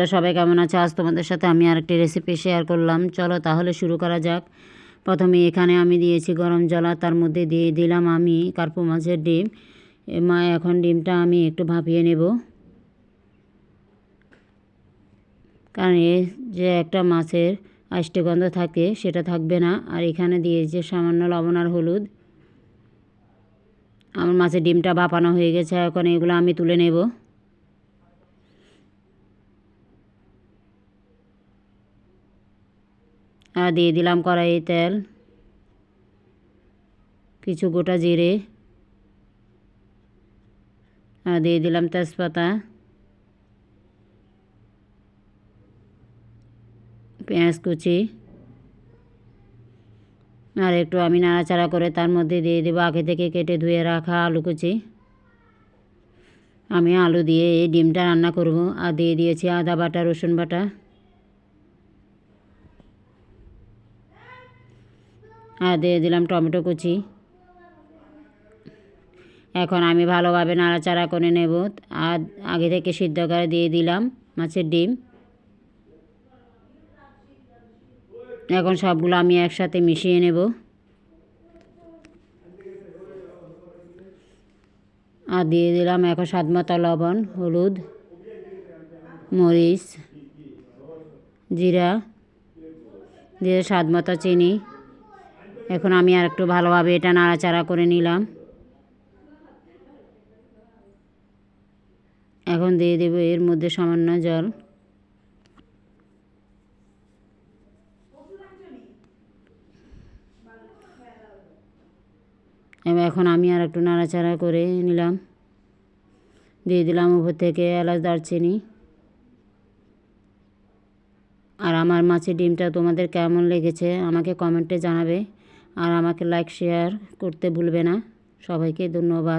বন্ধুরা, সবাই কেমন আছে? আজ তোমাদের সাথে আমি আরেকটি রেসিপি শেয়ার করলাম। চলো তাহলে শুরু করা যাক। প্রথমে এখানে আমি দিয়েছি গরম জল আর তার মধ্যে দিয়ে দিলাম আমি কার্পু মাছের ডিম। মা, এখন ডিমটা আমি একটু ভাপিয়ে নেব। কারণ এ যে একটা মাছের আষ্টে গন্ধ থাকে, সেটা থাকবে না। আর এখানে দিয়েছে সামান্য লবণ আর হলুদ। আমার মাছের ডিমটা ভাপানো হয়ে গেছে। এখন এগুলো আমি তুলে নেব। আর দিয়ে দিলাম কড়াই তেল, কিছু গোটা জিরে আর দিয়ে দিলাম তেজপাতা, পেঁয়াজ কুচি, আর একটু আমি নাড়াচাড়া করে তার মধ্যে দিয়ে দেবো আগে থেকে কেটে ধুয়ে রাখা আলু কুচি। আমি আলু দিয়ে এই ডিমটা রান্না করব। আর দিয়ে দিয়েছি আদা বাটা, রসুন বাটা। আর দিয়ে দিলাম টমেটো কুচি। এখন আমি ভালোভাবে নাড়াচাড়া করে নেব। আর আগে থেকে সিদ্ধ করে দিয়ে দিলাম মাছের ডিম। এখন সবগুলো আমি একসাথে মিশিয়ে নেব। আর দিয়ে দিলাম এখন স্বাদ মতো লবণ, হলুদ, মরিচ, জিরা, দিয়ে স্বাদ মতো চিনি। এখন আমি আর একটু ভালোভাবে এটা নাড়াচাড়া করে নিলাম। এখন দিয়ে দেবো এর মধ্যে সামান্য জল। এবার এখন আমি আর একটু নাড়াচাড়া করে নিলাম। দিয়ে দিলাম উপর থেকে এলাচ দারচিনি। আর আমার মাছের ডিমটা তোমাদের কেমন লেগেছে আমাকে কমেন্টে জানাবে। আর আমাকে লাইক শেয়ার করতে ভুলবে না। সবাইকে ধন্যবাদ।